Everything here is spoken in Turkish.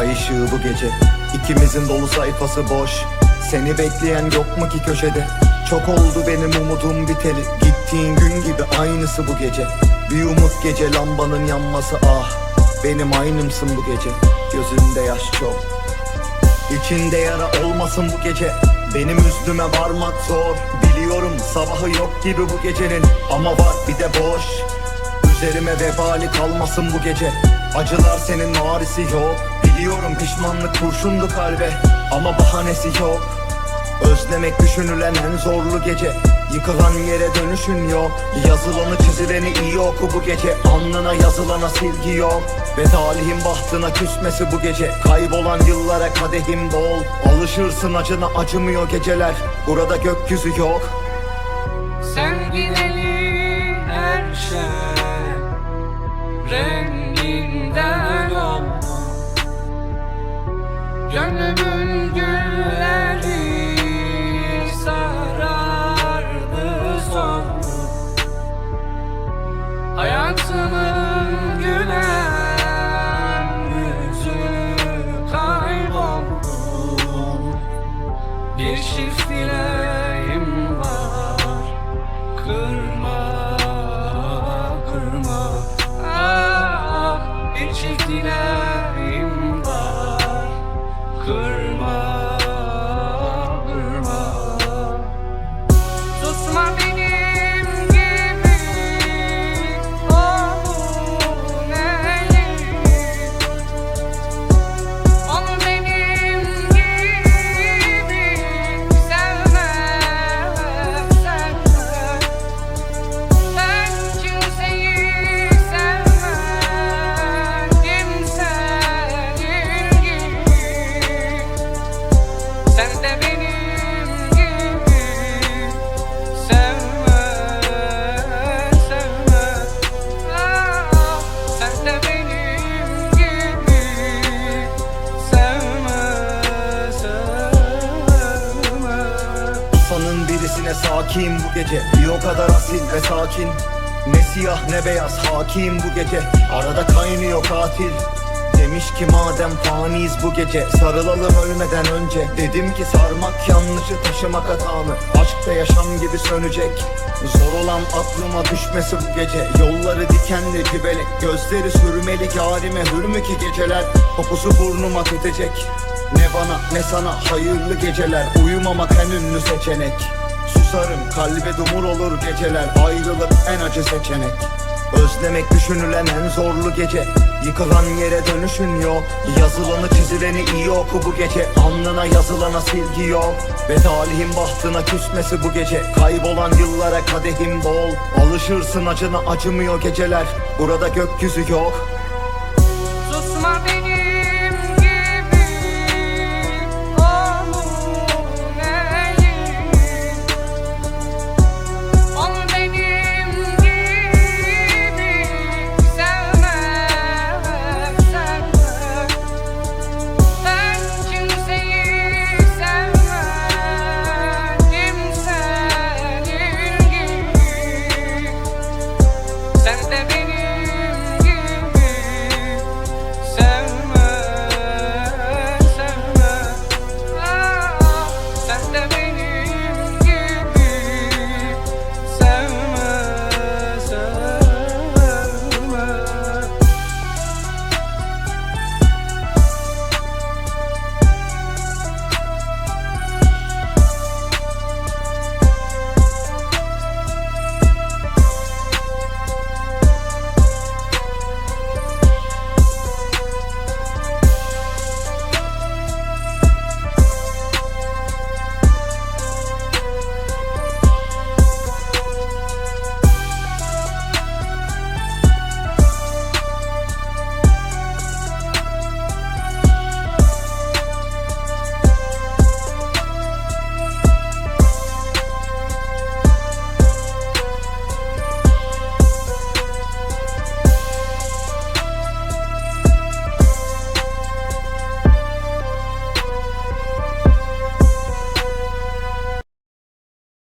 ışığı bu gece. İkimizin dolu sayfası boş. Seni bekleyen yok mu ki köşede? Çok oldu benim umudum biteli. Gittiğin gün gibi aynısı bu gece. Bir umut gece lambanın yanması ah. Benim aynımsın bu gece. Gözünde yaş çok. İçinde yara olmasın bu gece. Benim üstüme varmak zor. Biliyorum sabahı yok gibi bu gecenin. Ama var bir de boş Üzerime vebali kalmasın bu gece. Acılar senin marisi yok Biliyorum pişmanlık kurşundu kalbe Ama bahanesi yok. Özlemek düşünülen en zorlu gece. Yıkılan yere dönüşün yok Yazılanı çizileni iyi oku bu gece. Alnına yazılana silgi yok. Ve talihin bahtına küsmesi bu gece. Kaybolan yıllara kadehim bol. Alışırsın acına acımıyor geceler. Burada gökyüzü yok. Sen gideli her şey sakin bu gece. Bir o kadar asil ve sakin. Ne siyah ne beyaz hakim bu gece. Arada kaynıyor katil. Demiş ki madem faniyiz bu gece Sarılalım ölmeden önce. Dedim ki sarmak yanlışı taşımak hatamı. Aşkta yaşam gibi sönecek. Zor olan aklıma düşmesi bu gece. Yolları dikenli cibelek Gözleri sürmeli yarime hürmü ki geceler? Kokusu burnuma tütecek ne bana ne sana hayırlı geceler. Uyumamak en ünlü seçenek Susarım kalbe dumur olur geceler. Ayrılık en acı seçenek. Özlemek düşünülen en zorlu gece. Yıkılan yere dönüşün yok. Yazılanı çizileni iyi oku bu gece. Alnına yazılana silgi yok. Ve talihin bahtına küsmesi bu gece. Kaybolan yıllara kadehim bol. Alışırsın acına acımıyor geceler. Burada gökyüzü yok